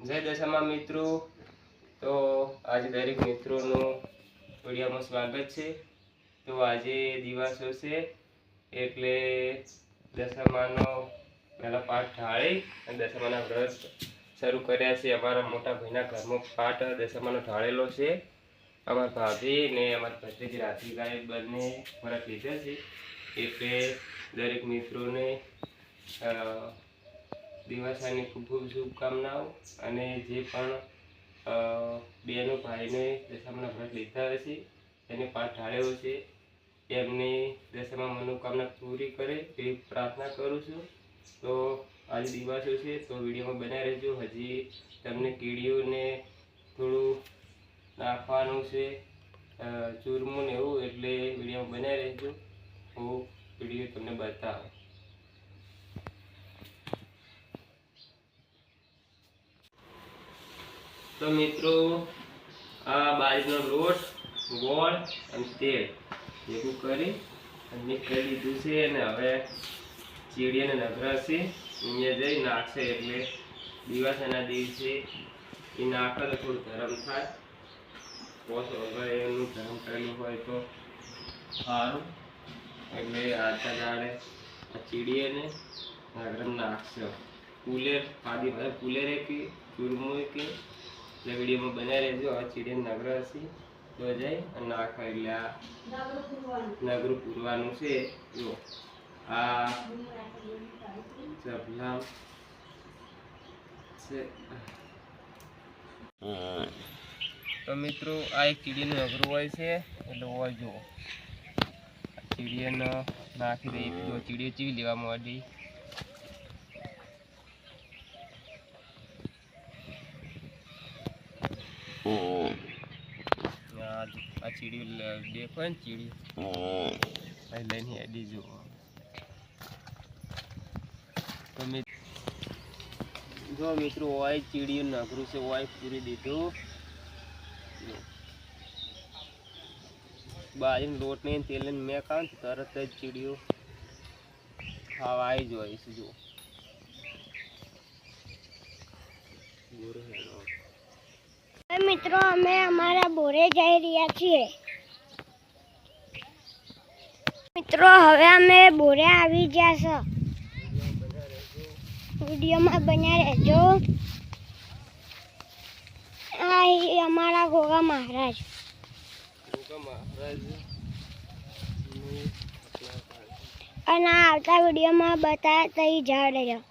જય દશામાં મિત્રો. તો આજે દરેક મિત્રોનું વિડીયોમાં સ્વાગત છે. તો આજે દિવસો છે એટલે દશામાનો પહેલાં પાઠ ઢાળી અને દશામાના વ્રત શરૂ કર્યા છે. અમારા મોટા ભાઈના ઘરમાં પાઠ દશામાનો ઢાળેલો છે. અમારા ભાભી ને અમારા ભત્રીજી રાધિકાએ બંને મારા કીધા છે. એટલે દરેક મિત્રોને દિવાસાની ખૂબ ખૂબ શુભકામનાઓ અને જે પણ બેનો ભાઈને દશામાના વ્રત લીધા હશે એને પાઠ ઢાળ્યો છે, એમની દશામાં મનોકામના પૂરી કરે એવી પ્રાર્થના કરું છું. તો આજે દિવસો છે, તો વિડીયોમાં બનાવી રહેજો. હજી તમને કીડીઓને થોડું નાખવાનું છે ચૂરમું ને એવું એટલે વિડીયોમાં બનાવી રહેજો. હું વીડિયો તમને બતાવું. તો મિત્રો, આ બાજરીનો લોટ, ગોળ અને તેલ. ભેગું કરી અને કરી દીધું છે અને હવે ચીડીને નગરાશે અહીંયા જઈ નાખશે એટલે દિવાસાના દિવસે એ નાખે તો થોડું ગરમ થાય. પોસ વગર એનું ગરમ કરેલું હોય તો સારું. એટલે આજના દાડે આ ચીડીએને નગરમ નાખશે. કુલેર આદિ ભાઈ કુલેરે કે, ચૂરમું કે એટલે વિડીયોમાં બનાવી રહેજો. આ ચીડિયન નગર હશે જાય અને નાખે એટલે આ નગરું પૂરવાનું છે. જો આ ચપલા છે. તો મિત્રો, આ એક ચીડીનું અઘરું હોય છે. એટલે હોય જો ચીડીએ ચીડીને નાખી દઈ જો ચીડીઓ ચીવી લેવા માંડી. જો, મિત્રો ચીડીયું નગરું છે ઓય પૂરી દીધું જો. બાજરીનો લોટ ને તેલ મેં ખાવ તરત જ ચીડીયું ખાવા આવી છે જો ગોરો હેડો. હવે મિત્રો અમે અમારા બોરે જઈ રહ્યા છીએ. મિત્રો હવે અમે બોરે આવી ગયા છો. વિડીયોમાં બન્યા રહેજો. આ અમારા ગોગા મહારાજ. અને આવતા વિડીયોમાં બતા તઈ ઝાડ રહ્યો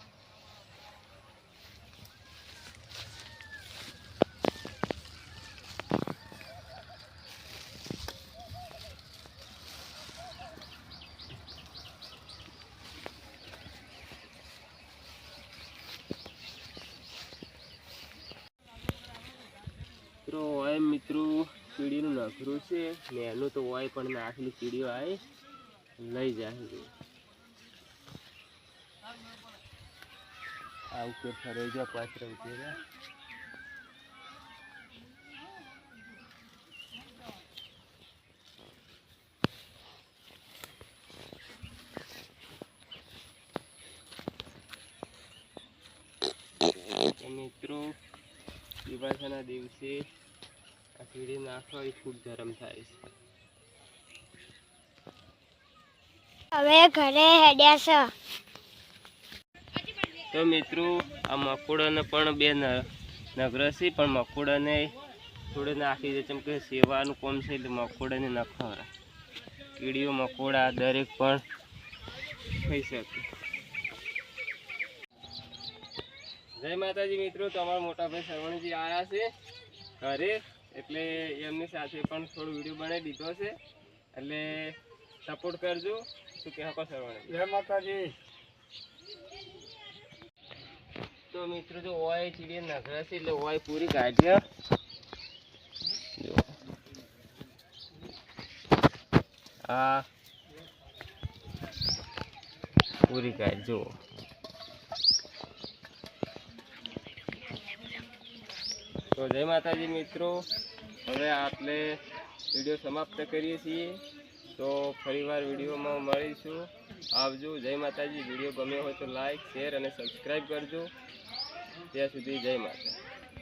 મિત્રો હોય મિત્રો, કીડીનું નખરું છે. ને એનું તો હોય પણ નાખેલી કીડીઓ આવે લઈ જાય છે. આ ઉપર ફરે મિત્રો દિવાસાના દિવસે આ કીડી નાખવા એ ખૂબ ગરમ થાય છે. હવે ઘરે હેડ્યા છે. તો મિત્રો આ મકોડાને પણ બે ન- નગરસી પણ મકોડાને થોડે નાખી દે કેમ કે સેવાનું કોમ છે એટલે મકોડાને ન ખવડાય. કીડીઓ મકોડા દરેક પણ થઈ શકે. જય માતાજી મિત્રો તમારા મોટા ભાઈ સરવણજી આવ્યા છે ઘરે. એટલે એમની સાથે પણ થોડો વીડિયો બનાવી દીધો છે. એટલે સપોર્ટ કરજો. શું કહે હકો સરવણ જય માતાજી. તો મિત્રો જો ઓય ચીડી નખરા છે એટલે ઓય પૂરી કાઢ્યા આ પૂરી કાઢ જો તો જય માતાજી મિત્રો. હવે આપણે વીડિયો સમાપ્ત કરીએ છીએ. તો ફરીવાર વિડીયોમાં મળીશું. આવજો. જય માતાજી. વીડિયો ગમ્યો હોય તો લાઈક શેર અને સબસ્ક્રાઈબ કરજો. ત્યાં સુધી જય માતા